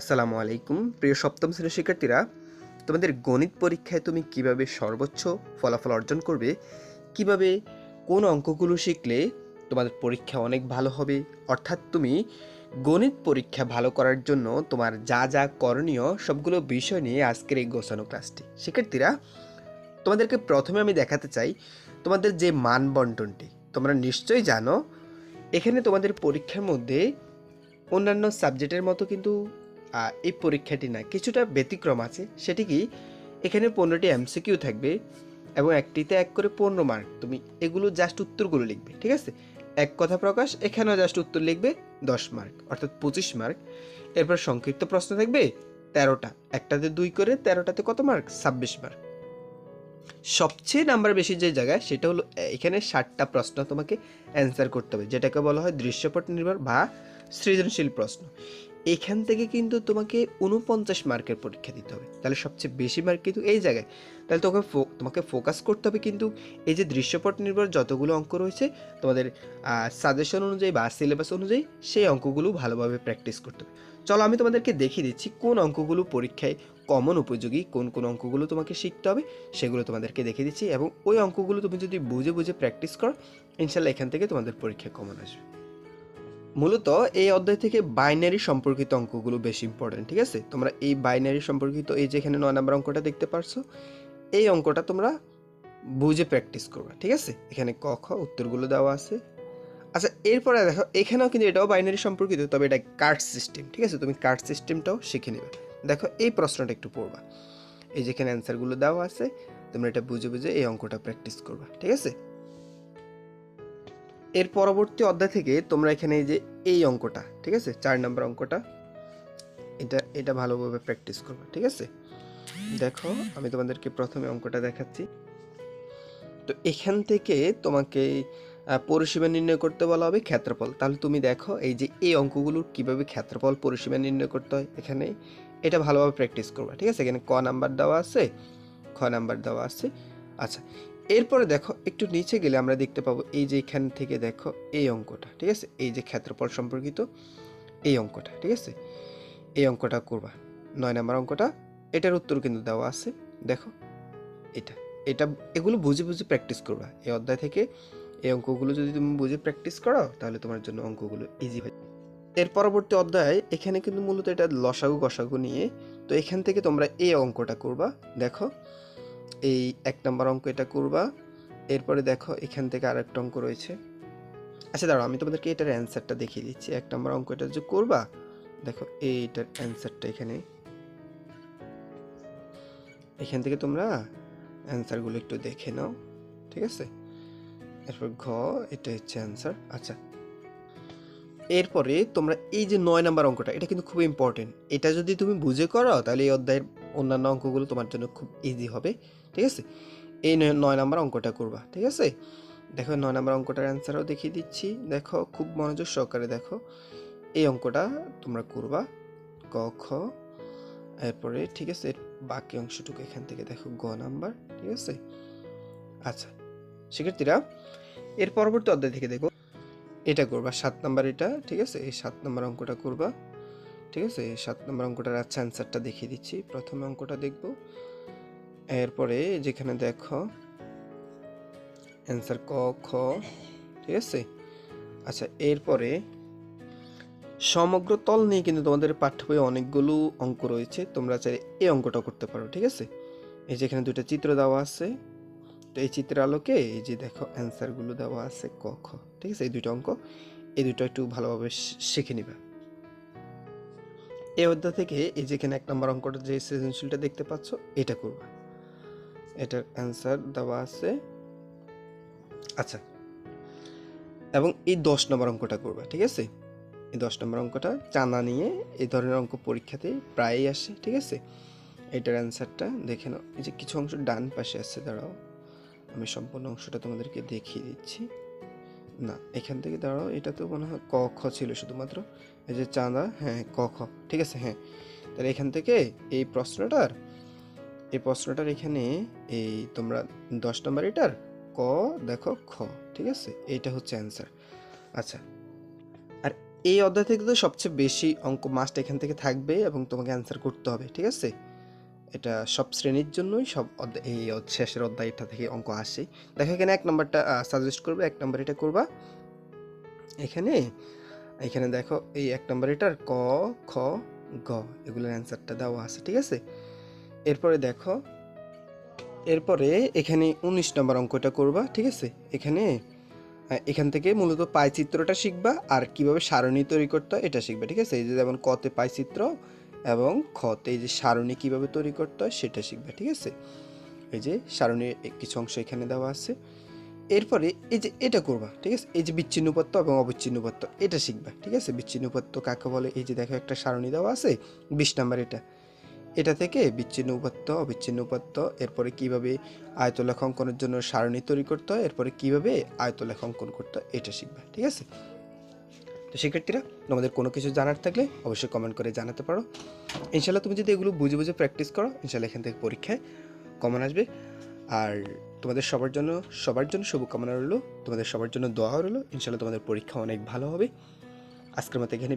আসসালামু আলাইকুম। প্রিয় সপ্তম শ্রেণির শিক্ষার্থীরা, তোমাদের গণিত পরীক্ষায় তুমি কীভাবে সর্বোচ্চ ফলাফল অর্জন করবে, কীভাবে কোন অঙ্কগুলো শিখলে তোমাদের পরীক্ষা অনেক ভালো হবে, অর্থাৎ তুমি গণিত পরীক্ষা ভালো করার জন্য তোমার যা যা করণীয় সবগুলো বিষয় নিয়ে আজকের এই গোছানো ক্লাসটি। শিক্ষার্থীরা, তোমাদেরকে প্রথমে আমি দেখাতে চাই তোমাদের যে মান বন্টনটি তোমরা নিশ্চয়ই জানো, এখানে তোমাদের পরীক্ষার মধ্যে অন্যান্য সাবজেক্টের মতো কিন্তু এই পরীক্ষাটি না কিছুটা ব্যতিক্রম আছে। সেটি কি এখানে পনেরোটি এমসিকিউ থাকবে এবং একটিতে এক করে পনেরো মার্ক তুমি এগুলো জাস্ট উত্তরগুলো লিখবে, ঠিক আছে? এক কথা প্রকাশ, এখানেও জাস্ট উত্তর লিখবে দশ মার্ক অর্থাৎ পঁচিশ মার্ক এরপর সংক্ষিপ্ত প্রশ্ন থাকবে, তেরোটা। একটাতে দুই করে তেরোটাতে কত মার্ক ছাব্বিশ মার্ক সবচেয়ে নাম্বার বেশি যে জায়গায়, সেটা হলো এখানে ষাটটা প্রশ্ন তোমাকে অ্যান্সার করতে হবে, যেটাকে বলা হয় দৃশ্যপট নির্ভর বা সৃজনশীল প্রশ্ন। এখান থেকে কিন্তু তোমাকে উনপঞ্চাশ মার্কের পরীক্ষা দিতে হবে। তাহলে সবচেয়ে বেশি মার্ক কিন্তু এই জায়গায়। তাহলে তোমাকে তোমাকে ফোকাস করতে হবে কিন্তু এই যে দৃশ্যপট নির্ভর যতগুলো অঙ্ক রয়েছে, তোমাদের সাজেশন অনুযায়ী বা সিলেবাস অনুযায়ী সেই অঙ্কগুলো ভালোভাবে প্র্যাকটিস করতে হবে। চলো আমি তোমাদেরকে দেখিয়ে দিচ্ছি কোন অঙ্কগুলো পরীক্ষায় কমন উপযোগী, কোন কোন অঙ্কগুলো তোমাকে শিখতে হবে, সেগুলো তোমাদেরকে দেখিয়ে দিচ্ছি এবং ওই অঙ্কগুলো তুমি যদি বুঝে বুঝে প্র্যাকটিস করো, ইনশাল্লাহ এখান থেকে তোমাদের পরীক্ষা কমন আসবে। মূলত এই অধ্যায় থেকে বাইনারি সম্পর্কিত অঙ্কগুলো বেশি ইম্পর্টেন্ট ঠিক আছে? তোমরা এই বাইনারি সম্পর্কিত এই যে এখানে নয় নম্বর অঙ্কটা দেখতে পারছ, এই অঙ্কটা তোমরা বুঝে প্র্যাকটিস করবে, ঠিক আছে? এখানে ক, খ উত্তরগুলো দেওয়া আছে। আচ্ছা এরপরে দেখো, এখানেও কিন্তু এটাও বাইনারি সম্পর্কিত, তবে এটা কার্ড সিস্টেম ঠিক আছে? তুমি কার্ড সিস্টেমটাও শিখে নেবে। দেখো, এই প্রশ্নটা একটু পড়বা। এই যেখানে অ্যান্সারগুলো দেওয়া আছে, তোমরা এটা বুঝে বুঝে এই অঙ্কটা প্র্যাকটিস করবা, ঠিক আছে? এর পরবর্তী অধ্যায় থেকে তোমরা এখানে যে এই অঙ্কটা, ঠিক আছে? চার নম্বর অঙ্কটা, এটা এটা ভালোভাবে প্র্যাকটিস করবে, ঠিক আছে? দেখো, আমি তোমাদেরকে প্রথমে অঙ্কটা দেখাচ্ছি। তো এখান থেকে তোমাকে পরিসীমা নির্ণয় করতে বলা হবে ক্ষেত্রফল। তাহলে তুমি দেখো, এই যে এই অঙ্কগুলোর কীভাবে ক্ষেত্রফল পরিসীমা নির্ণয় করতে হয় এখানে, এটা ভালোভাবে প্র্যাকটিস করবে, ঠিক আছে? এখানে ক নাম্বার দেওয়া আছে, খ নাম্বার দেওয়া আছে। আচ্ছা এরপরে দেখো, একটু নিচে গেলে আমরা দেখতে পাবো এই যে এখান থেকে দেখো এই অঙ্কটা, ঠিক আছে? এই যে ক্ষেত্রফল সম্পর্কিত এই অঙ্কটা, ঠিক আছে? এই অঙ্কটা করবা। নয় নম্বর অঙ্কটা, এটার উত্তর কিন্তু দেওয়া আছে, দেখো? এটা এটা এগুলো বুঝে বুঝে প্র্যাকটিস করবা। এই অধ্যায় থেকে এই অঙ্কগুলো যদি তুমি বুঝে প্র্যাকটিস করো তাহলে তোমার জন্য অঙ্কগুলো ইজি হয়ে এর পরবর্তী অধ্যায়, এখানে কিন্তু মূলত এটা লসাগু গসাগু নিয়ে, তো এখান থেকে তোমরা এই অঙ্কটা করবা, দেখো? এই এক নম্বর অঙ্ক এটা করবা। এরপরে দেখো এখান থেকে আরেকটা অঙ্ক রয়েছে। আচ্ছা দাঁড়াও, আমি তোমাদেরকে এটার অ্যান্সারটা দেখিয়ে দিচ্ছি। এক নম্বর অঙ্ক এটা যে করবা, দেখো এইটার অ্যান্সারটা এখানে। এখান থেকে তোমরা অ্যান্সারগুলো একটু দেখে নাও, ঠিক আছে? এরপর ঘ, এটা হচ্ছে অ্যান্সার আচ্ছা। এরপরে তোমরা এই যে নয় নাম্বার অঙ্কটা, এটা কিন্তু খুব ইম্পর্টেন্ট এটা যদি তুমি বুঝে করো তাহলে এই অধ্যায়ের অন্যান্য অঙ্কগুলো তোমার জন্য খুব ইজি হবে, ঠিক আছে? এই নয় নাম্বার অঙ্কটা করবা, ঠিক আছে? দেখো, নয় নাম্বার অঙ্কটার অ্যান্সারও দেখিয়ে দিচ্ছি। দেখো, খুব মনোযোগ সহকারে দেখো। এই অঙ্কটা তোমরা করবা ক, খ, এরপরে, ঠিক আছে, এর বাকি অংশটুকু এখান থেকে দেখো গ নাম্বার, ঠিক আছে? আচ্ছা শিক্ষার্থীরা, এর পরবর্তী অধ্যায় থেকে দেখো, এটা করবা, সাত নাম্বার এটা, ঠিক আছে? এই সাত নাম্বার অঙ্কটা করবা। ঠিক আছে? সাত নম্বর অঙ্কটার আচ্ছা অ্যান্সারটা দেখিয়ে দিচ্ছি। প্রথমে অঙ্কটা দেখব। এরপরে যেখানে দেখো, অ্যান্সার ক, খ, ঠিক আছে? আচ্ছা এরপরে সমগ্র তল নিয়ে কিন্তু তোমাদের পাঠ্য বইয়ে অনেকগুলো অঙ্ক রয়েছে। তোমরা চাইলে এই অঙ্কটা করতে পারো, ঠিক আছে? এই যে এখানে দুটো চিত্র দেওয়া আছে, তো এই চিত্রের আলোকে এই যে দেখো, অ্যান্সারগুলো দেওয়া আছে ক, খ, ঠিক আছে? এই দুটো অঙ্ক, এই দুটো একটু ভালোভাবে শিখে নিবা। এই অধ্যায় থেকে এই যেখানে এক নম্বর অঙ্কটা যে সৃজনশীলটা দেখতে পাচ্ছ, এটা করবা। এটার অ্যান্সার দেওয়া আছে। আচ্ছা। এবং এই দশ নম্বর অঙ্কটা করবা, ঠিক আছে? এই দশ নম্বর অঙ্কটা চাঁদা নিয়ে এই ধরনের অঙ্ক পরীক্ষাতে প্রায়ই আসে, ঠিক আছে? এটার অ্যান্সারটা দেখে নাও। এই যে কিছু অংশ ডান পাশে আছে, দাঁড়াও। আমি সম্পূর্ণ অংশটা তোমাদেরকে দেখিয়ে দিচ্ছি। না, এখান থেকে দাঁড়াও, এটা তো মনে হয় ক, খ ছিল শুধুমাত্র। এই যে চাঁদা হ্যাঁ ক, খ, ঠিক আছে হ্যাঁ। তাহলে এখান থেকে এই প্রশ্নটার এই প্রশ্নটার এখানে এই তোমরা দশ নম্বর এটার ক, দেখো, খ, ঠিক আছে? এইটা হচ্ছে অ্যান্সার আচ্ছা আর এই অধ্যায় থেকে তো সবচেয়ে বেশি অঙ্ক মাস্ট এখান থেকে থাকবে এবং তোমাকে অ্যান্সার করতে হবে, ঠিক আছে? এটা সব শ্রেণির জন্যই সব এই শেষের অধ্যায়টা থেকে অঙ্ক আসে। দেখো এখানে এক নম্বরটা সাজেস্ট করবে, এক নম্বর এটা করবা। এখানে এখানে দেখো এই এক নম্বর এটার ক, খ, গ, এগুলোর অ্যান্সারটা দেওয়া আছে, ঠিক আছে? এরপরে দেখো, এরপরে এখানে উনিশ নম্বর অঙ্কটা করবা, ঠিক আছে? এখানে এখান থেকে মূলত পাই চিত্রটা শিখবা, আর কীভাবে সারণী তৈরি করতে এটা শিখবা, ঠিক আছে? এই যে যেমন কতে পাই চিত্র এবং খতে এই যে সারণী কীভাবে তৈরি করতে হয় সেটা শিখবে, ঠিক আছে? এই যে সারণীর কিছু অংশ এখানে দেওয়া আছে। এরপরে এই যে এটা করবা, ঠিক আছে? এই যে বিচ্ছিন্নপত্য এবং অবিচ্ছিন্নপত্য এটা শিখবা, ঠিক আছে? বিচ্ছিন্নপত্য কাকে বলে? এই যে দেখো একটা সারণী দেওয়া আছে, বিশ নাম্বার এটা। এটা থেকে বিচ্ছিন্ন উপাত্ত অবিচ্ছিন্ন উপাত্ত এরপরে কীভাবে আয়তলেখ অঙ্কনের জন্য সারণী তৈরি করতে হয়, এরপরে কীভাবে আয়তলেখ অঙ্কন করতে হয়, এটা শিখবা, ঠিক আছে? তো শিক্ষার্থীরা, তোমাদের কোনো কিছু জানার থাকলে অবশ্যই কমেন্ট করে জানাতে পারো। ইনশাল্লাহ তুমি যদি এগুলো বুঝে বুঝে প্র্যাকটিস করো ইনশাল্লাহ এখান থেকে পরীক্ষায় কমন আসবে। আর তোমাদের সবার জন্য সবার জন্য শুভকামনা রইল। তোমাদের সবার জন্য দোয়া রইল। ইনশাল্লাহ তোমাদের পরীক্ষা অনেক ভালো হবে। আজকের মতো এখানে